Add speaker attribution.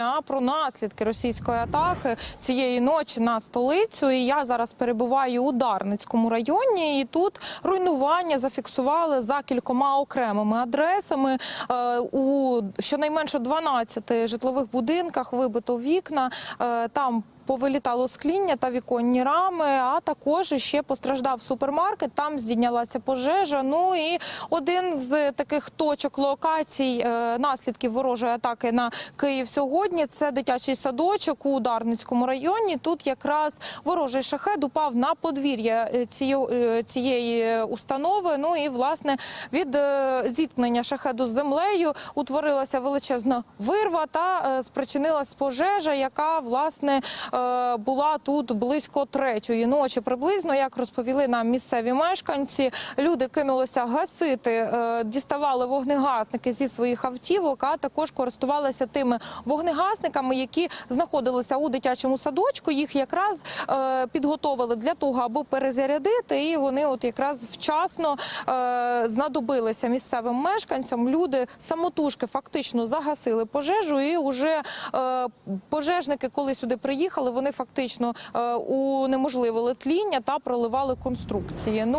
Speaker 1: А про наслідки російської атаки цієї ночі на столицю. І я зараз перебуваю у Дарницькому районі. І тут руйнування зафіксували за кількома окремими адресами. Е, У щонайменше 12 житлових будинках вибито вікна. Е, Там Повилітало скління та віконні рами, а також ще постраждав супермаркет. Там здійнялася пожежа. Ну і один з таких точок локацій е, наслідків ворожої атаки на Київ сьогодні. Це дитячий садочок у Дарницькому районі. Тут якраз ворожий шахет упав на подвір'я е, цієї, е, цієї установи. Ну і власне від зіткнення шахеду з землею утворилася величезна вирва та спричинилась пожежа, яка власне була тут близько третьої ночі. Приблизно як розповіли нам місцеві мешканці, люди кинулися гасити, е, діставали вогнегасники зі своїх автівок, а також користувалися тими вогнегасниками, які знаходилися у дитячому садочку. Їх якраз е, підготовили для того, аби перезарядити, і вони от якраз вчасно е, знадобилися місцевим мешканцям. Люди самотужки фактично загасили пожежу, і вже е, пожежники, коли сюди приїхали, вони фактично е, унеможливили тління та проливали конструкції. Ну